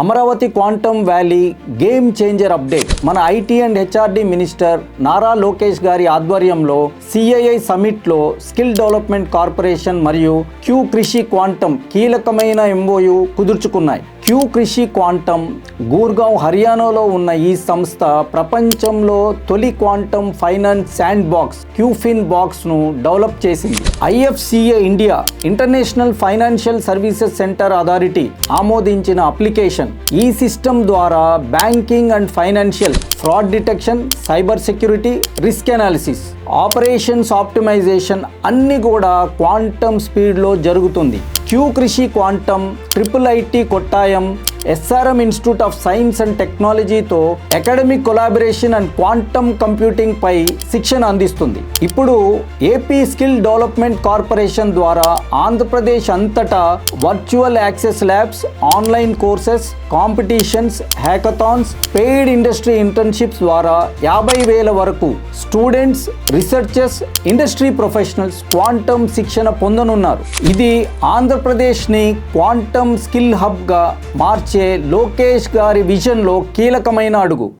Amaravati quantum valley game changer update. మన IT and HRD minister Nara Lokesh గారి ఆధ్వర్యంలో CII సమిట్లో skill development corporation మరియు Q Krishi quantum కీలకమైన ఎంఓయు కుదుర్చుకున్నాయి. క్యూ కృషి క్వాంటమ్ గూర్గావ్ హర్యానాలో ఉన్న ఈ సంస్థ ప్రపంచంలో తొలి quantum finance sandbox QFin బాక్స్ను డెవలప్ చేసింది. IFSCA India international financial services centre authority ఆమోదించిన అప్లికేషన్ ఈ సిస్టమ్ ద్వారా banking and financial fraud detection cyber security risk analysis operations optimisation అన్ని కూడా క్వాంటమ్ స్పీడ్లో జరుగుతుంది. Q Krishi quantum triple IT Kottayam SRM institute of science and టెక్నాలజీతో academic collaboration and quantum computing పై శిక్షణ అందిస్తుంది. ఇప్పుడు ఏపీ స్కిల్ డెవలప్మెంట్ కార్పొరేషన్ ద్వారా ఆంధ్రప్రదేశ్ అంతటా virtual access labs online courses competitions hackathons paid industry internships ద్వారా యాభై వేల వరకు students researchers industry professionals quantum శిక్షణ పొందనున్నారు. ఇది ఆంధ్రప్రదేశ్ని క్వాంటమ్ స్కిల్ హబ్గా మార్చే లోకేష్ గారి విజన్లో కీలకమైన అడుగు.